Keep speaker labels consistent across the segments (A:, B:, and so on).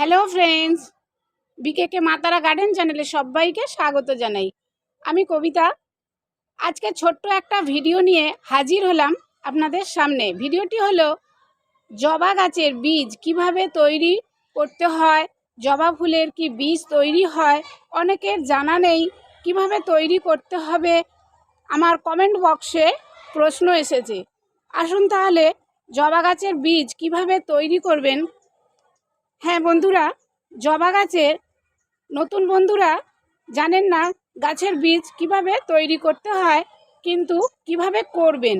A: Hello friends বিকেকে মাতারা garden চ্যানেলে সবাইকে স্বাগত জানাই। আমি কবিতা। আজকে ছোট্ট একটা ভিডিও নিয়ে হাজির হলাম আপনাদের সামনে। ভিডিওটি হলো, জবা গাছের বীজ কীভাবে তৈরি করতে হয়, জবা ফুলের কি বীজ তৈরি হয়, অনেকের জানা নেই কীভাবে তৈরি করতে হবে। আমার কমেন্ট বক্সে প্রশ্ন এসেছে। আসুন তাহলে, জবা গাছের বীজ কীভাবে তৈরি করবেন হ্যাঁ বন্ধুরা, জবা গাছের নতুন বন্ধুরা জানেন না গাছের বীজ কীভাবে তৈরি করতে হয়, কিন্তু কীভাবে করবেন।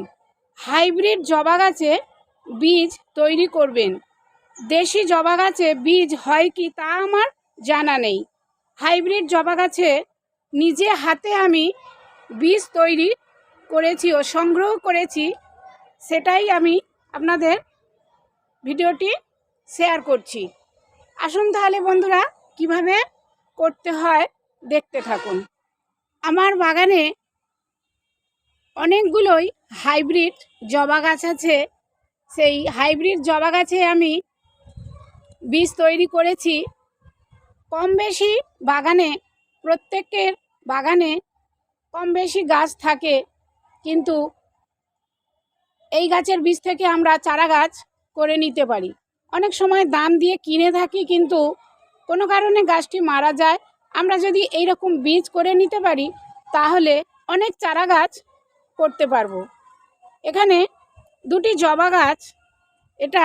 A: হাইব্রিড জবা গাছে বীজ তৈরি করবেন। দেশি জবা গাছে বীজ হয় কি তা আমার জানা নেই। হাইব্রিড জবা গাছে নিজে হাতে আমি বীজ তৈরি করেছি ও সংগ্রহ করেছি, সেটাই আমি আপনাদের ভিডিওটি শেয়ার করছি। আসুন তাহলে বন্ধুরা, কীভাবে করতে হয় দেখতে থাকুন। আমার বাগানে অনেকগুলোই হাইব্রিড জবা গাছ আছে। সেই হাইব্রিড জবা গাছে আমি বীজ তৈরি করেছি। কম বেশি বাগানে, প্রত্যেকের বাগানে কম বেশি গাছ থাকে। কিন্তু এই গাছের বীজ থেকে আমরা চারা গাছ করে নিতে পারি। অনেক সময় দাম দিয়ে কিনে থাকি, কিন্তু কোনো কারণে গাছটি মারা যায়। আমরা যদি এই রকম বীজ করে নিতে পারি, তাহলে অনেক চারা গাছ করতে পারব। এখানে দুটি জবা গাছ, এটা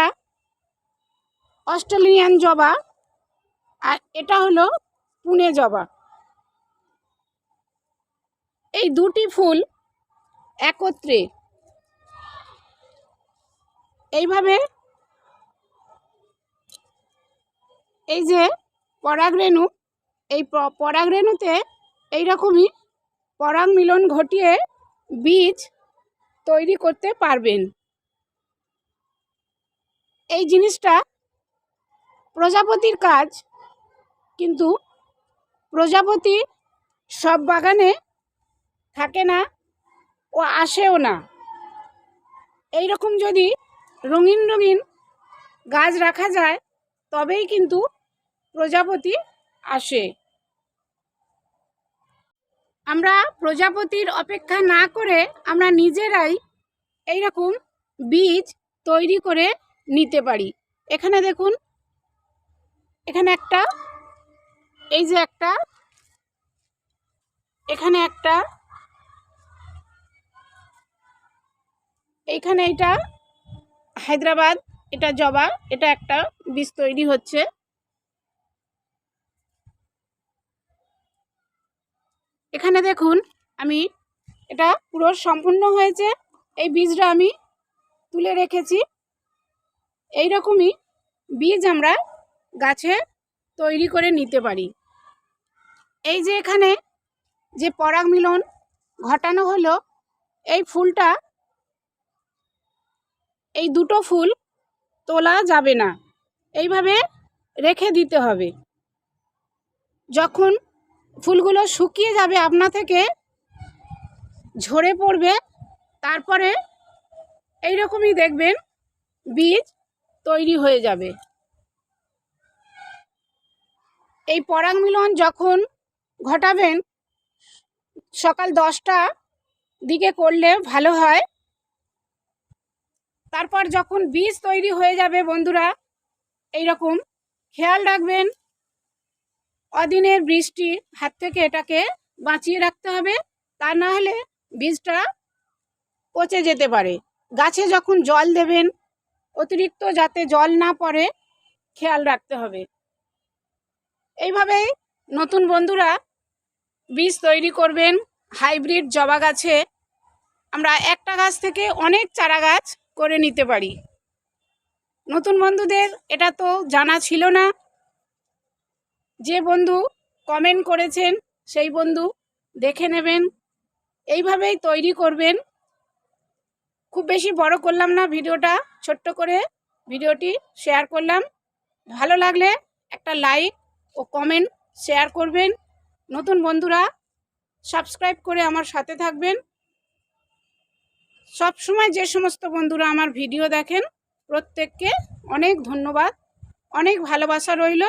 A: অস্ট্রেলিয়ান জবা আর এটা হলো পুনে জবা। এই দুটি ফুল একত্রে। এইভাবে এই যে পরাগরেণু এই পরাগরেণুতে এইরকমই পরাগ মিলন ঘটিয়ে বীজ তৈরি করতে পারবেন। এই জিনিসটা প্রজাপতির কাজ, কিন্তু প্রজাপতি সব বাগানে থাকে না ও আসেও না। এই রকম যদি রঙিন রঙিন গাছ রাখা যায়, তবেই কিন্তু প্রজাপতি আসে। আমরা প্রজাপতির অপেক্ষা না করে আমরা নিজেরাই এই রকম বীজ তৈরি করে নিতে পারি। এখানে দেখুন, এখানে একটা, এই যে একটা, এখানে একটা, এইখানে এটা হায়দ্রাবাদ, এটা জবা, এটা একটা বীজ তৈরি হচ্ছে। এখানে দেখুন, আমি এটা পুরো সম্পূর্ণ হয়েছে। এই বীজটা আমি তুলে রেখেছি। এই রকমই বীজ আমরা গাছে তৈরি করে নিতে পারি। এই যে এখানে যে পরাগ মিলন ঘটানো হলো, এই ফুলটা, এই দুটো ফুল তোলা যাবে না। এইভাবে রেখে দিতে হবে। যখন ফুলগুলো শুকিয়ে যাবে আপনা থেকে, ঝরে পড়বে। তারপরে এই রকমই দেখবেন বীজ তৈরি হয়ে যাবে। এই পরাগ মিলন যখন ঘটাবেন, সকাল দশটা দিকে করলে ভালো হয়। তারপর যখন বীজ তৈরি হয়ে যাবে বন্ধুরা এই রকম খেয়াল রাখবেন। অদিনের বৃষ্টির হাত থেকে এটাকে বাঁচিয়ে রাখতে হবে। তা না হলে বীজটা পচে যেতে পারে। গাছে যখন জল দেবেন, অতিরিক্ত যাতে জল না পড়ে, খেয়াল রাখতে হবে। এইভাবেই নতুন বন্ধুরা বীজ তৈরি করবেন। হাইব্রিড জবা গাছে আমরা একটা গাছ থেকে অনেক চারা গাছ করে নিতে পারি। নতুন বন্ধুদের এটা তো জানা ছিল না। যে বন্ধু কমেন্ট করেছেন, সেই বন্ধু দেখে নেবেন। এইভাবেই তৈরি করবেন। খুব বেশি বড় করলাম না ভিডিওটা, ছোট্ট করে ভিডিওটি শেয়ার করলাম। ভালো লাগলে একটা লাইক ও কমেন্ট শেয়ার করবেন। নতুন বন্ধুরা সাবস্ক্রাইব করে আমার সাথে থাকবেন। সব সময় যে সমস্ত বন্ধুরা আমার ভিডিও দেখেন, প্রত্যেককে অনেক ধন্যবাদ। অনেক ভালোবাসা রইল।